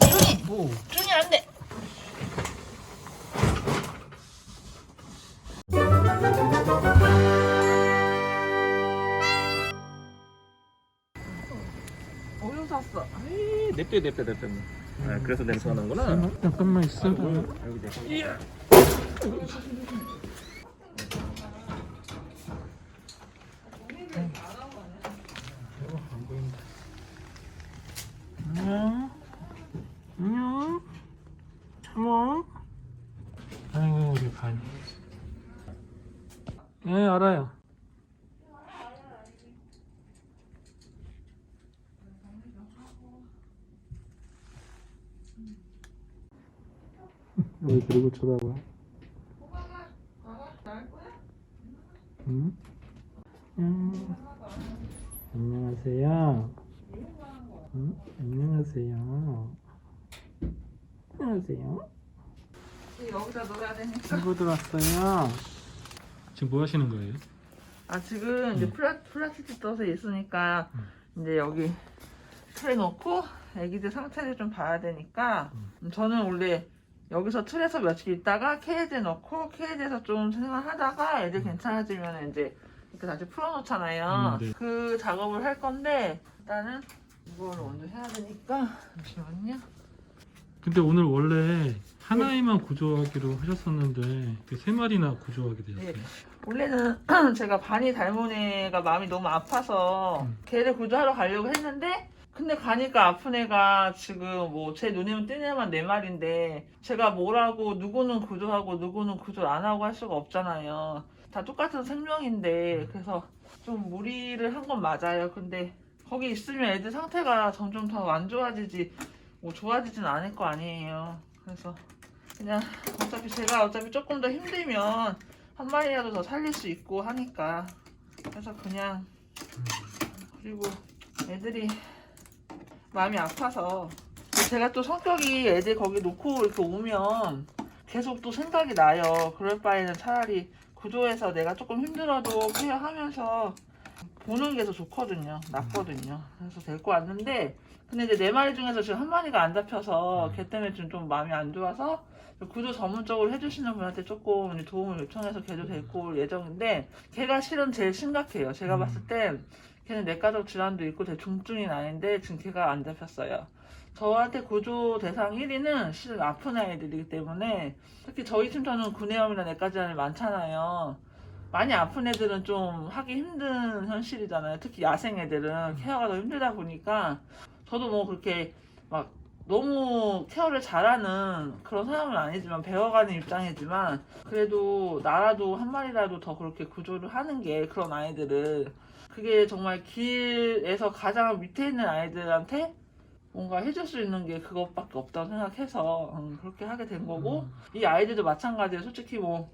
준이 오. 준이 안돼 어디서 샀어? 냅둬 냅둬 냅둬. 아, 그래서 냄새가 나는구나. 잠깐만 있어. 여기 내. 안녕. 안녕. 참어. 아이고 우리 반. 예 알아요. 왜 그러고 쳐다봐? 응? 응? 안녕하세요. 응? 안녕하세요. 안녕하세요. 여기다 넣어야 되니까 친구 들 왔어요. 지금 뭐 하시는 거예요? 아 지금 이제 음. 플라, 플라스틱 떠서 있으니까 이제 여기 틀에 넣고 애기들 상태를 좀 봐야 되니까 음. 저는 원래 여기서 틀에서 며칠 있다가 케이지에 넣고 케이지에서 좀 생활하다가 애들 괜찮아지면 이제 이렇게 다시 풀어놓잖아요. 음, 네. 그 작업을 할 건데 일단은 이걸 먼저 해야 되니까 잠시만요. 근데 오늘 원래 하나에만 구조하기로 하셨었는데 세 마리나 구조하게 되셨어요. 네. 원래는 제가 반이 닮은 애가 마음이 너무 아파서 음. 걔를 구조하러 가려고 했는데 근데 가니까 아픈 애가 지금 뭐 제 눈에만 띄는 애만 네 마리인데 제가 뭐라고 누구는 구조하고 누구는 구조 안 하고 할 수가 없잖아요. 다 똑같은 생명인데 그래서 좀 무리를 한 건 맞아요. 근데 거기 있으면 애들 상태가 점점 더 안 좋아지지 뭐 좋아지진 않을 거 아니에요. 그래서 그냥 어차피 제가 어차피 조금 더 힘들면 한 마리라도 더 살릴 수 있고 하니까 그래서 그냥 그리고 애들이 마음이 아파서 제가 또 성격이 애들 거기 놓고 이렇게 오면 계속 또 생각이 나요. 그럴 바에는 차라리 구조해서 내가 조금 힘들어도 케어하면서 보는 게 더 좋거든요. 낫거든요. 그래서 데리고 왔는데 근데 이제 네 마리 중에서 지금 한 마리가 안 잡혀서 걔 때문에 좀, 좀 마음이 안 좋아서 구조 전문적으로 해주시는 분한테 조금 도움을 요청해서 걔도 데리고 올 예정인데 걔가 실은 제일 심각해요. 제가 음. 봤을 땐 걔는 뇌과적 질환도 있고 아이인데 지금 걔가 안 잡혔어요. 저한테 구조 대상 1위는 실은 아픈 아이들이기 때문에 특히 저희 팀터는 구내염이나 뇌과 질환이 많잖아요. 많이 아픈 애들은 좀 하기 힘든 현실이잖아요. 특히 야생 애들은 케어가 더 힘들다 보니까 저도 뭐 그렇게 막 너무 케어를 잘하는 그런 사람은 아니지만 배워가는 입장이지만 그래도 나라도 한 마리라도 더 그렇게 구조를 하는 게 그런 아이들을 그게 정말 길에서 가장 밑에 있는 아이들한테 뭔가 해줄 수 있는 게 그것밖에 없다고 생각해서 음, 그렇게 하게 된 거고 이 아이들도 마찬가지예요. 솔직히 뭐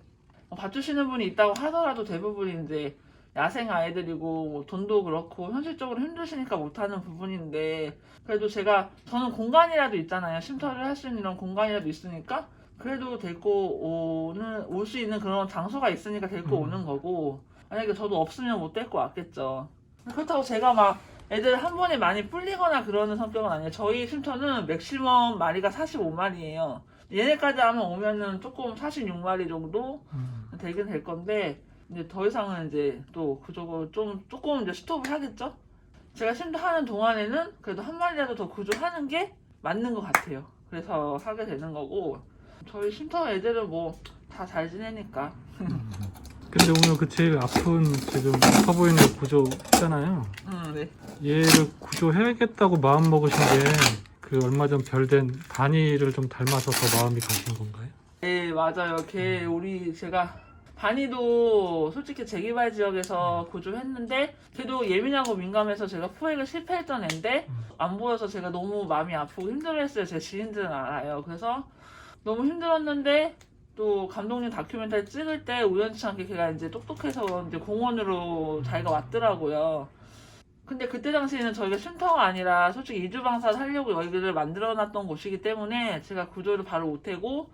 봐주시는 분이 있다고 하더라도 대부분이 이제 야생 아이들이고 뭐 돈도 그렇고 현실적으로 힘드시니까 못하는 부분인데 그래도 제가 저는 공간이라도 있잖아요 쉼터를 할 수 있는 이런 공간이라도 있으니까 그래도 데리고 오는 올 수 있는 그런 장소가 있으니까 데리고 음. 오는 거고 만약에 저도 없으면 못 데리고 왔겠죠 그렇다고 제가 막 애들 한 번에 많이 뿔리거나 그러는 성격은 아니에요 저희 쉼터는 맥시멈 마리가 45마리예요 얘네까지 하면 오면은 조금 46마리 정도 음. 되긴 될 건데 이제 더 이상은 이제 또 그저거 좀 조금 이제 스톱을 하겠죠. 제가 쉼터 하는 동안에는 그래도 한 마리라도 더 구조하는 게 맞는 것 같아요. 그래서 하게 되는 거고 저희 쉼터 애들은 뭐 다 잘 지내니까 근데 오늘 그 제일 아픈 지금 아파 보이는 애 구조했잖아요. 음, 네. 얘를 구조해야겠다고 마음 먹으신 게 그 얼마 전 별된 바니를 좀 닮아서 더 마음이 가신 건가요? 네 맞아요. 걔 우리 제가 바니도 솔직히 재개발 지역에서 구조했는데 걔도 예민하고 민감해서 제가 포획을 실패했던 애인데 안 보여서 제가 너무 마음이 아프고 힘들어했어요. 제 지인들은 알아요. 그래서 너무 힘들었는데 또 감독님 다큐멘터리 찍을 때 우연치 않게 걔가 이제 똑똑해서 이제 공원으로 자기가 왔더라고요. 근데 그때 당시에는 저희가 쉼터가 아니라 솔직히 이주방사를 하려고 여기를 만들어 놨던 곳이기 때문에 제가 구조를 바로 못하고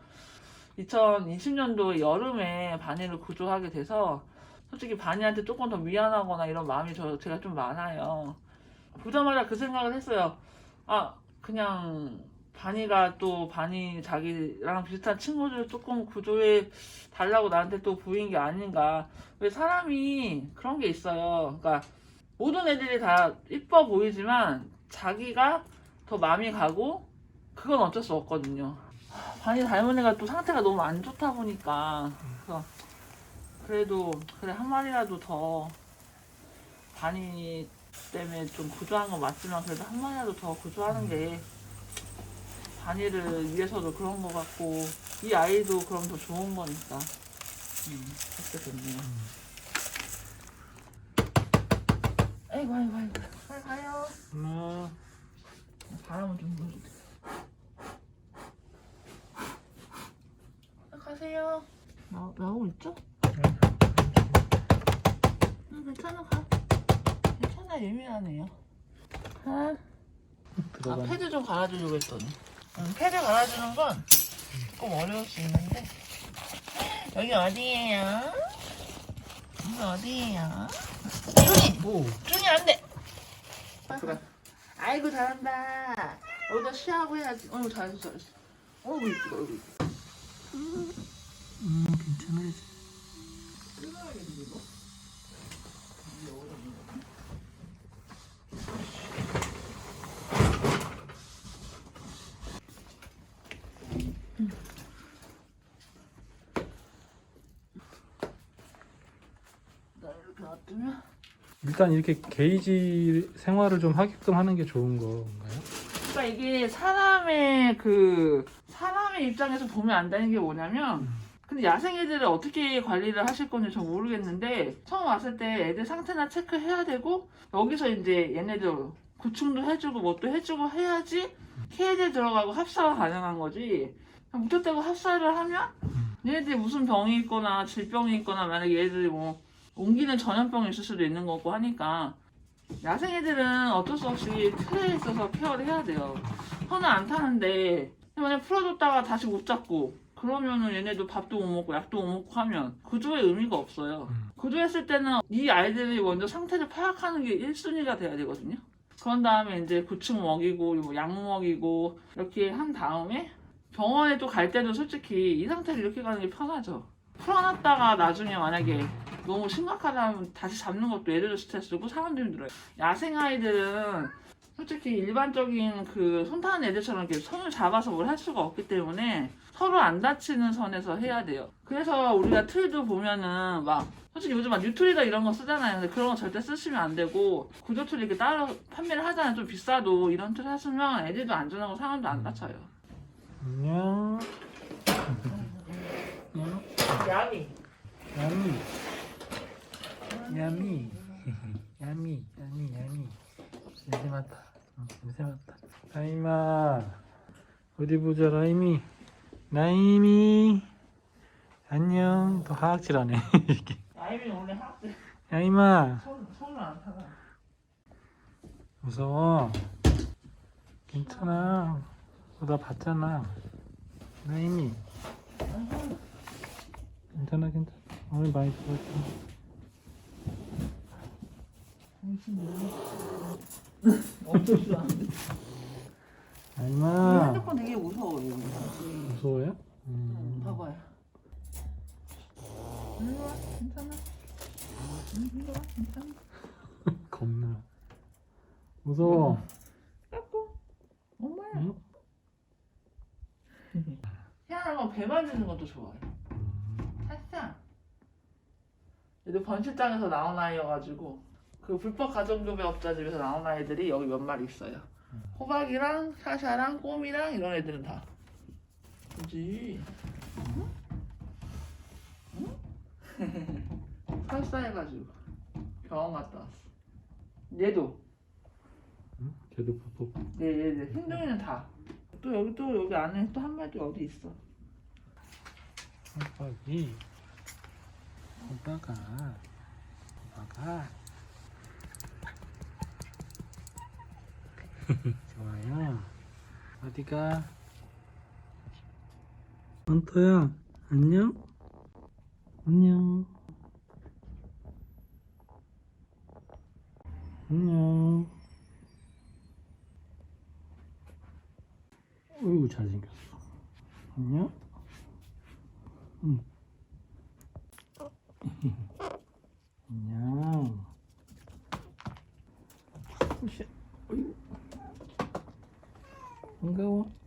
2020년도 여름에 바니를 구조하게 돼서 솔직히 바니한테 조금 더 미안하거나 이런 마음이 저, 제가 좀 많아요. 보자마자 그 생각을 했어요. 아, 그냥 바니가 또 바니 자기랑 비슷한 친구들 조금 구조해 달라고 나한테 또 보인 게 아닌가. 왜 사람이 그런 게 있어요. 그러니까 모든 애들이 다 이뻐 보이지만 자기가 더 마음이 가고 그건 어쩔 수 없거든요. 바니 닮은 애가 또 상태가 너무 안 좋다 보니까 그래서 그래도 그래 한 마리라도 더 바니 때문에 좀 구조한 건 맞지만 그래도 한 마리라도 더 구조하는 게 바니를 위해서도 그런 것 같고 이 아이도 그럼 더 좋은 거니까. 음 그렇게 됐네요. 아이고 아이고 아이고. 빨리 가요. 엄마 바람은 좀 불어도 돼 가세요. 나, 나오고 있죠? 응 괜찮아 가. 괜찮아 예민하네요. 아, 아 들어가. 패드 좀 갈아주려고 했더니 응, 패드 갈아주는 건 조금 어려울 수 있는데 여기 어디예요? 여기 어디예요? 준이! 오. 준이 안돼! 들어가. 아이고 잘한다 여기다 쉬하고 해야지 어이구 잘했어 잘했어 어이구 이쁘다 어이구 이쁘다 음 괜찮아 놔두면? 일단 이렇게 게이지 생활을 좀 하게끔 하는 게 좋은 건가요? 그러니까 이게 사람의 그 사람의 입장에서 보면 안다는 게 뭐냐면 근데 야생 애들을 어떻게 관리를 하실 건지 전 모르겠는데 처음 왔을 때 애들 상태나 체크해야 되고 여기서 이제 얘네들 구충도 해주고 뭣도 해주고 해야지 케이지에 들어가고 합사가 가능한 거지. 묵혀대고 합사를 하면 얘네들이 무슨 병이 있거나 질병이 있거나 만약에 얘들이 뭐 옮기는 전염병이 있을 수도 있는 거고 하니까 야생 애들은 어쩔 수 없이 틀에 있어서 케어를 해야 돼요. 손을 안 타는데 만약 풀어줬다가 다시 못 잡고 그러면은 얘네도 밥도 못 먹고 약도 못 먹고 하면 구조의 의미가 없어요. 음. 구조했을 때는 이 아이들이 먼저 상태를 파악하는 게 1순위가 돼야 되거든요. 그런 다음에 이제 구충 먹이고 뭐약 먹이고 이렇게 한 다음에 병원에 또 갈 때도 솔직히 이 상태로 이렇게 가는 게 편하죠. 풀어놨다가 나중에 만약에 너무 심각하다면 다시 잡는 것도 애들도 스트레스고 사람도 힘들어요. 야생 아이들은 솔직히 일반적인 그 손 타는 애들처럼 이렇게 손을 잡아서 뭘 할 수가 없기 때문에 서로 안 다치는 선에서 해야 돼요. 그래서 우리가 틀도 보면은 막 솔직히 요즘 막 뉴트리더 이런 거 쓰잖아요. 근데 그런 거 절대 쓰시면 안 되고 구조 틀 이렇게 따로 판매를 하잖아요. 좀 비싸도 이런 틀 하시면 애들도 안전하고 사람도 안 다쳐요. 안녕 야미. 야미 야미 야미 야미 야미 냄새 맡다 어, 냄새 맡다 라임아 어디 보자 라임이. 라임이. 안녕. 또 하악질하네 야임이 원래 학생 야임아. 손 손을 안 타나. 무서워. 괜찮아. 어, 나 봤잖아. 라임이. 괜찮아 괜찮아. 오늘 많이 좋았어 엄청. 라임아 핸드폰 되게 무서워요. 무서워요? 음. 봐봐요. 일로 와, 괜찮아. 응, 일로 와, 괜찮아. 겁나 무서워 깎고. 엄마야. 응? 희한한 건 배 만지는 것도 좋아해. 살짝. 얘도 번식장에서 나온 아이여가지고 그 불법 가정교배업자 집에서 나온 아이들이 여기 몇 마리 있어요. 호박이랑 사샤랑 꼬미랑 이런 애들은 다. 그지? 응? 응? 설사해가지고 병원 갔다 왔어. 얘도. 응? 걔도 뽀뽀 네, 얘들 흰둥이는 다. 또 여기 또 여기 안에 또 한 마리 어디 있어? 호박이 호박아 호박아 좋아요 어디가 헌터야 안녕 안녕 안녕 어이구 잘생겼어. 안녕. 응. 안녕. 으쌰. 어이구. 반가워.